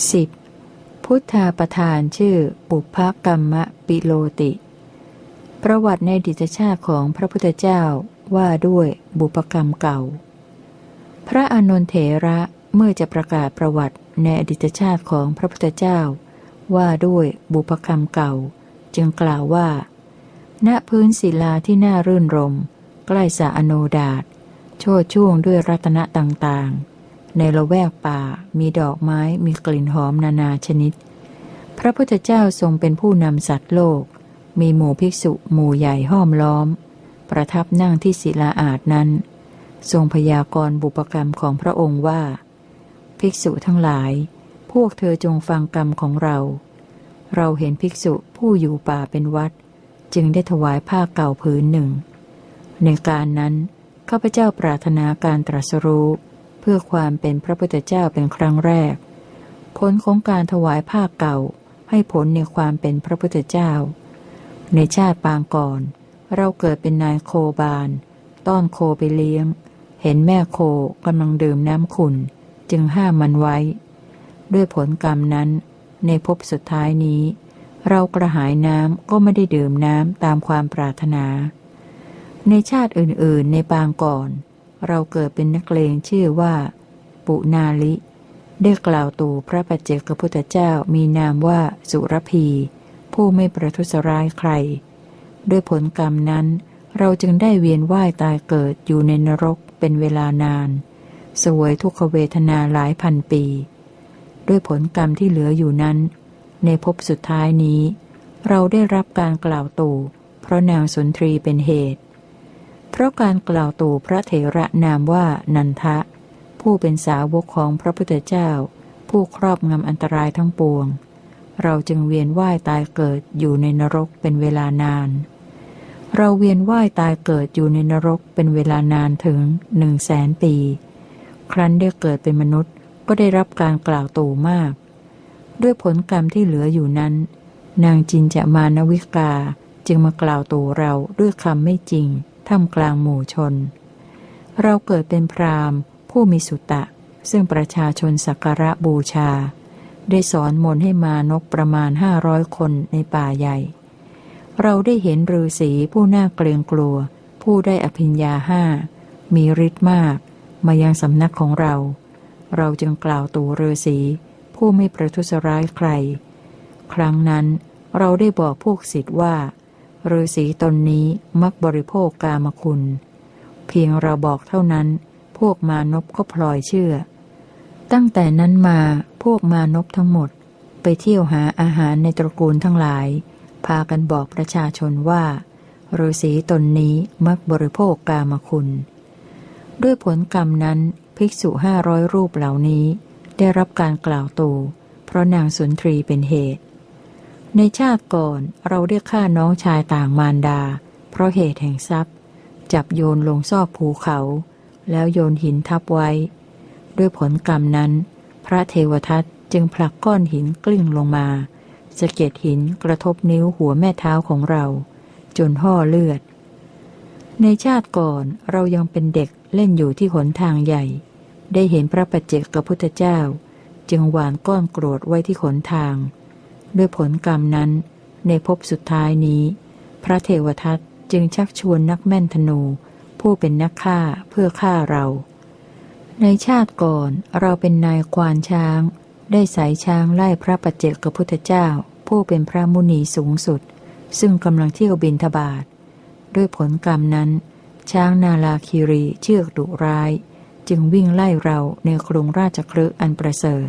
10. พุทธาประธานชื่อปุพกรรมปิโลติ ประวัติในอดิตชาติของพระพุทธเจ้าว่าด้วยบุพกรรมเก่า พระอานนทเถระเมื่อจะประกาศประวัติในอดิตชาติของพระพุทธเจ้า ว่าด้วยบุพกรรมเก่า จึงกล่าวว่า ณพื้นศิลาที่น่ารื่นรม ใกล้สระอโนดาตโชดช่วงด้วยรัตนะต่างๆ ในละแวกป่ามีดอกไม้มีกลิ่นหอมนานาชนิด พระพุทธเจ้าทรงเป็นผู้นำสัตว์โลก มีหมู่ภิกษุหมู่ใหญ่ห้อมล้อม ประทับนั่งที่ศิลาอาจนั้น ทรงพยากรณ์บุปกรรมของพระองค์ว่า ภิกษุทั้งหลาย พวกเธอจงฟังกรรมของเรา เราเห็นภิกษุผู้อยู่ป่าเป็นวัด จึงได้ถวายผ้าเก่าผืนหนึ่ง ในการนั้นข้าพเจ้าปรารถนาการตรัสรู้ เพื่อความเป็นพระพุทธเจ้าเป็นครั้งแรก ผลของการถวายผ้าเก่า ให้ผลในความเป็นพระพุทธเจ้า ในชาติปางก่อน เราเกิดเป็นนายโคบาลต้อนโคไปเลี้ยง เห็นแม่โคกำลังดื่มน้ำขุนจึงห้ามมันไว้ ด้วยผลกรรมนั้น ในภพสุดท้ายนี้ เรากระหายน้ำก็ไม่ได้ดื่มน้ำตามความปรารถนา ในชาติอื่นๆ ในปางก่อน เราเกิดเป็นนักเลงชื่อว่า ปุนาลิ ได้กล่าวตู่พระปัจเจกพุทธเจ้ามีนามว่าสุรพี ผู้ไม่ประทุษร้ายใคร ด้วยผลกรรมนั้น เราจึงได้เวียนว่ายตายเกิดอยู่ในนรกเป็นเวลานาน สวยทุกขเวทนาหลายพันปี ด้วยผลกรรมที่เหลืออยู่นั้น ในภพสุดท้ายนี้ เราได้รับการกล่าวตู่เพราะนางสุนทรีเป็นเหตุ เพราะการกล่าวตู่พระเถระนามว่านันทะ ผู้เป็นสาวกของพระพุทธเจ้า ผู้ครอบงำอันตรายทั้งปวง เราจึงเวียนว่ายตายเกิดอยู่ในนรกเป็นเวลานาน เราเวียนว่ายตายเกิดอยู่ในนรกเป็นเวลานานถึงหนึ่งแสนปี ครั้นได้เกิดเป็นมนุษย์ก็ได้รับการกล่าวตู่มาก ด้วยผลกรรมที่เหลืออยู่นั้น นางจินจะมานวิกาจึงมากล่าวตู่เราด้วยคำไม่จริง ท่ามกลางหมู่ชน เราเกิดเป็นพราหมณ์ ผู้มีสุตะ ซึ่งประชาชนสักการะบูชา ได้สอนมนต์ให้มานกประมาณห้าร้อยคนในป่าใหญ่ เราได้เห็นฤาษีผู้น่าเกรงกลัว ผู้ได้อภิญญาห้า มีฤทธิ์มาก มายังสำนักของเรา เราจึงกล่าวตู่ฤาษีผู้ไม่ประทุษร้ายใคร ครั้งนั้นเราได้บอกพวกศิษย์ว่า ฤาษีตนนี้มักบริโภคกามคุณ เพียงเราบอกเท่านั้น พวกมานพก็พลอยเชื่อ ตั้งแต่นั้นมาพวกมานพทั้งหมด ไปเที่ยวหาอาหารในตระกูลทั้งหลาย พากันบอกประชาชนว่าฤาษีตนนี้มักบริโภคกามคุณ ด้วยผลกรรมนั้นภิกษุห้าร้อยรูปเหล่านี้ ได้รับการกล่าวตูเพราะนางสุนทรีเป็นเหตุ ในชาติก่อนเราได้ฆ่าน้องชายต่างมารดา เพราะเหตุแห่งทรัพย์ จับโยนลงซอกภูเขา แล้วโยนหินทับไว้ ด้วยผลกรรมนั้น พระเทวทัตจึงผลักก้อนหินกลิ้งลงมาสะเก็ดหินกระทบนิ้วหัวแม่เท้าของเรา จนห่อเลือด ในชาติก่อนเรายังเป็นเด็กเล่นอยู่ที่หนทางใหญ่ ได้เห็นพระปัจเจกพุทธเจ้า จึงหวานก้อนกรธไว้ที่ขนทาง ด้วยผลกรรมนั้น ในภพสุดท้ายนี้ พระเทวทัตจึงชักชวนนักแม่นธนู ผู้เป็นนักฆ่าเพื่อฆ่าเรา ในชาติก่อนเราเป็นนายควานช้าง ได้สายช้างไล่พระปัจเจกพุทธเจ้า ผู้เป็นพระมุนีสูงสุด ซึ่งกำลังเที่ยวบินทบาทด้วยผลกรรมนั้น ช้างนาลาคีรีเชือกดุร้าย จึงวิ่งไล่เราในกรุงราชคลึอันประเสริฐ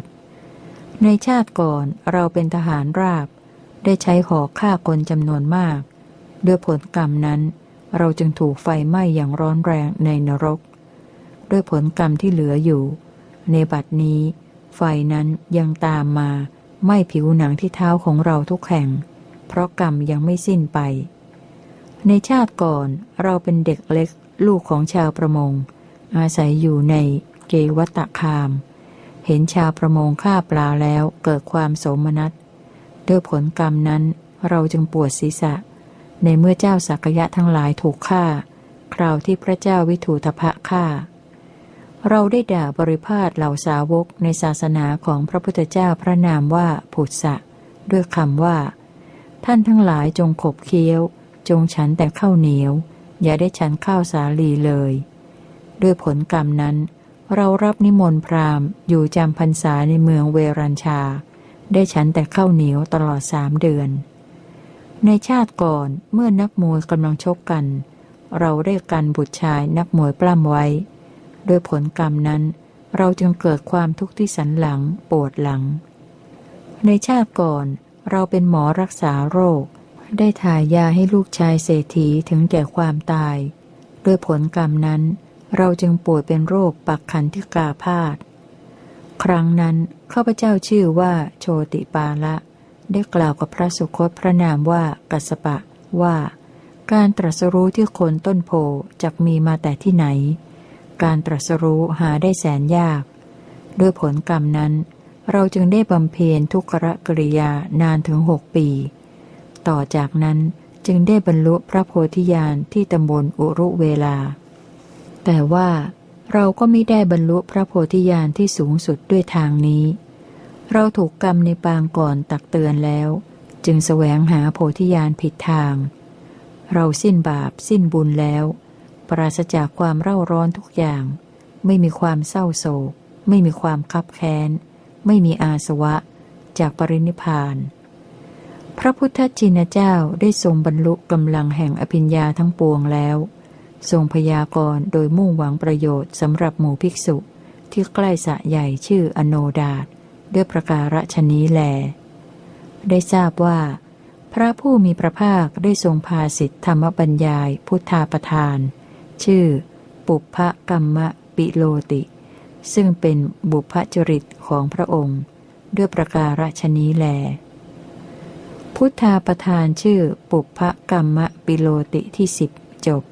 ในชาติก่อนเราเป็นทหารราบ ได้ใช้หอกฆ่าคนจำนวนมาก ด้วยผลกรรมนั้น เราจึงถูกไฟไหม้อย่างร้อนแรงในนรก ด้วยผลกรรมที่เหลืออยู่ ในบัดนี้ ไฟนั้นยังตามมาไหม้ผิวหนังที่เท้าของเราทุกแห่ง เพราะกรรมยังไม่สิ้นไป ในชาติก่อนเราเป็นเด็กเล็กลูกของชาวประมง อาศัยอยู่ในเกวัตคาม เห็นชาวประมงฆ่าปลาแล้วเกิดความโสมนัส ด้วยผลกรรมนั้นเราจึงปวดศีรษะ ในเมื่อเจ้าสักยะทั้งหลายถูกฆ่า คราวที่พระเจ้าวิถูทพะฆ่า เราได้ด่าบริพาทเหล่าสาวกในศาสนาของพระพุทธเจ้าพระนามว่าผุดสะ ด้วยคำว่า ท่านทั้งหลายจงขบเคี้ยว จงฉันแต่ข้าวเหนียว อย่าได้ฉันข้าวสาลีเลย ด้วยผลกรรมนั้น เรารับนิมนต์พราหมณ์อยู่จำพรรษาในเมืองเวรัญชา ได้ฉันแต่ข้าวเหนียวตลอดสามเดือน ในชาติก่อนเมื่อนักมวยกำลังชกกัน เราได้กันบุตรชายนักมวยปล้ำไว้ ด้วยผลกรรมนั้น เราจึงเกิดความทุกข์ที่สันหลังปวดหลัง ในชาติก่อนเราเป็นหมอรักษาโรค ได้ถ่ายยาให้ลูกชายเศรษฐีถึงแก่ความตาย ด้วยผลกรรมนั้น เราจึงป่วยเป็นโรคปักขันที่กาพาธครั้งนั้นข้าพเจ้าชื่อว่าโชติปาละ ได้กล่าวกับพระสุคตพระนามว่ากัสปะว่า การตรัสรู้ที่โคนต้นโพจักมีมาแต่ที่ไหน การตรัสรู้หาได้แสนยาก ด้วยผลกรรมนั้น เราจึงได้บำเพ็ญทุกขกริยานานถึงหกปี ต่อจากนั้นจึงได้บรรลุพระโพธิญาณที่ตำบลอุรุเวลา แต่ว่าเราก็ไม่ได้บรรลุพระโพธิญาณที่สูงสุดด้วยทางนี้ เราถูกกรรมในปางก่อนตักเตือนแล้ว จึงแสวงหาโพธิญาณผิดทาง เราสิ้นบาปสิ้นบุญแล้ว ปราศจากความเร่าร้อนทุกอย่าง ไม่มีความเศร้าโศก ไม่มีความคับแค้น ไม่มีอาสวะ จากปรินิพพาน พระพุทธจินเจ้าได้ทรงบรรลุกำลังแห่งอภิญญาทั้งปวงแล้ว ทรงพยากรณ์โดยมุ่งหวังประโยชน์สำหรับหมู่ภิกษุ ที่ใกล้สะใหญ่ชื่ออโนดาตด้วยประการฉนี้แล ได้ทราบว่า พระผู้มีพระภาคได้ทรงพาสิทธธรรมบัญญายพุทธาประทาน ชื่อ ปุพพกรรมปิโลติ ซึ่งเป็นบุพจริตของพระองค์ ด้วยประการฉนี้แล พุทธาประทานชื่อปุพพกรรมปิโลติที่สิบจบ